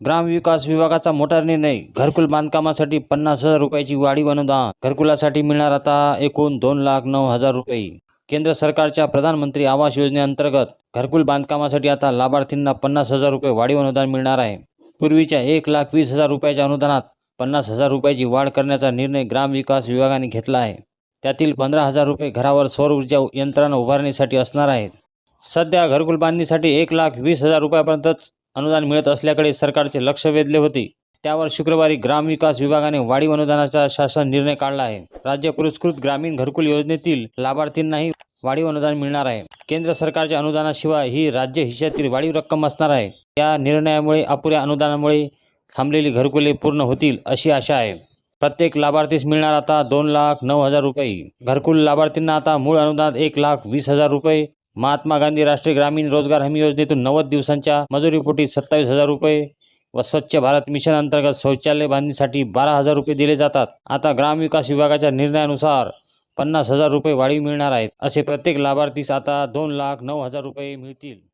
ग्रामविकास विभागाचा मोठा निर्णय. घरकुल बांधकामासाठी पन्नास हजार रुपयाची वाढीव अनुदान. घरकुलासाठी मिळणार आता एकूण दोन लाख नऊ हजार रुपये. केंद्र सरकारच्या प्रधानमंत्री आवास योजनेअंतर्गत घरकुल बांधकामासाठी आता लाभार्थींना पन्नास हजार रुपये वाढीव अनुदान मिळणार आहे. पूर्वीच्या एक लाख वीस हजार रुपयाच्या अनुदानात पन्नास हजार रुपयाची वाढ करण्याचा निर्णय ग्रामविकास विभागाने घेतला आहे. त्यातील पंधरा हजार रुपये घरावर सौर ऊर्जा यंत्रणा उभारण्यासाठी असणार आहेत. सध्या घरकुल बांधणीसाठी एक लाख वीस हजार रुपयापर्यंतच अनुदान मिळत असल्याकडे सरकारचे लक्ष वेधले होते. त्यावर शुक्रवारी ग्रामविकास विभागाने वाढीव अनुदानाचा शासन निर्णय काढला आहे. राज्य पुरस्कृत ग्रामीण घरकुल योजनेतील लाभार्थींनाही वाढीव अनुदान मिळणार आहे. केंद्र सरकारच्या अनुदानाशिवाय ही राज्य हिश्श्यातील वाढीव रक्कम असणार आहे. या निर्णयामुळे अपुऱ्या अनुदानामुळे थांबलेली घरकुले पूर्ण होतील अशी आशा आहे. प्रत्येक लाभार्थीस मिळणार आता दोन लाख नऊ हजार रुपये. घरकुल लाभार्थींना आता मूळ अनुदानात एक लाख वीस हजार रुपये. महात्मा गांधी राष्ट्रीय ग्रामीण रोजगार हमी योजनेतून नव्वद दिवसांच्या मजुरीपोटी सत्तावीस हजार रुपये व स्वच्छ भारत मिशन अंतर्गत शौचालय बांधणीसाठी बारा हजार रुपये दिले जातात. आता ग्रामविकास विभागाच्या निर्णयानुसार पन्नास हजार रुपये वाढीव मिळणार आहेत. असे प्रत्येक लाभार्थीस आता दोन लाख नऊ हजार रुपये मिळतील.